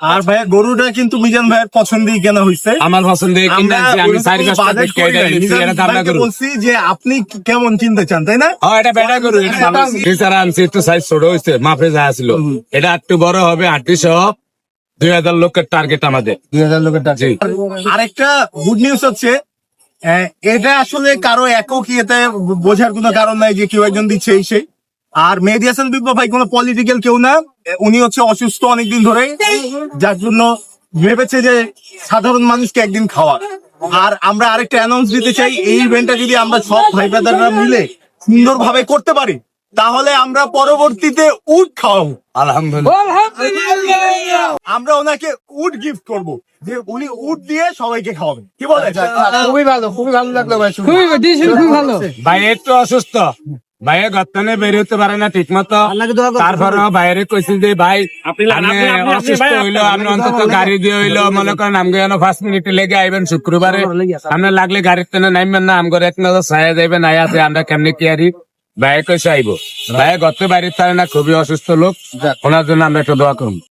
আর ভাইয়া গরুটা কিন্তু মিজান ভাইয়ের পছন্দই কেনা হয়েছে আমার আমি চারি বাজেট করুন। বলছি যে আপনি কেমন চিনতে চান তাই না? ও এটা বেটা করু এটা ভালো আনছি একটু সাইজ ছোট মাপে যা ছিল। এটা একটু বড় হবে সহ দুই হাজার লোকের টার্গেট আমাদের। দুই হাজার লোকের জি। আরেকটা গুড নিউজ হচ্ছে এটা আসলে কারও একক ইয়েতে বোঝার কোনো কারণ নাই যে কেউ একজন দিচ্ছে এই সেই। আর মেহেদি হাসান বিপ্লব ভাই কোনো পলিটিক্যাল কেউ না। উনি হচ্ছে অসুস্থ অনেকদিন ধরে যার জন্য ভেবেছে যে সাধারণ মানুষকে একদিন খাওয়া আর আমরা আরেকটা অ্যানাউন্স দিতে চাই এই ইভেন্টটা যদি আমরা সব ভাই ব্রাদাররা মিলে সুন্দরভাবে করতে পারি তাহলে আমরা পরবর্তীতে উট খাওয়াবো। আলহামদুলিল্লাহ। আমরা ওনাকে উট গিফট করব যে উনি উট দিয়ে সবাইকে খাওয়াবেন। কি বলে খুবই ভালো খুবই ভালো লাগল ভাই খুবই খুবই ভালো। ভাই একটু অসুস্থ। ভাইয়ে গত্তানে পারে না ঠিক মতো তারপরে বাইরে কইছি যে ভাই আপনি অসুস্থ হইল আপনি অন্তত গাড়ি দিয়ে হইল মনে করেন আমগো যেন পাঁচ মিনিট লেগে আইবেন শুক্রবারে। লাগলে গাড়ির তেনে নামবেন না আমগো এক নজর ছায়া যাইবেন আই আছে আমরা কেমনি কি আরি ভাইয়ে কইছে আইবো। ভাইয়ে গত বাড়ির তারে না খুবই অসুস্থ লোক। ওনার জন্য আমরা একটু দোয়া করুন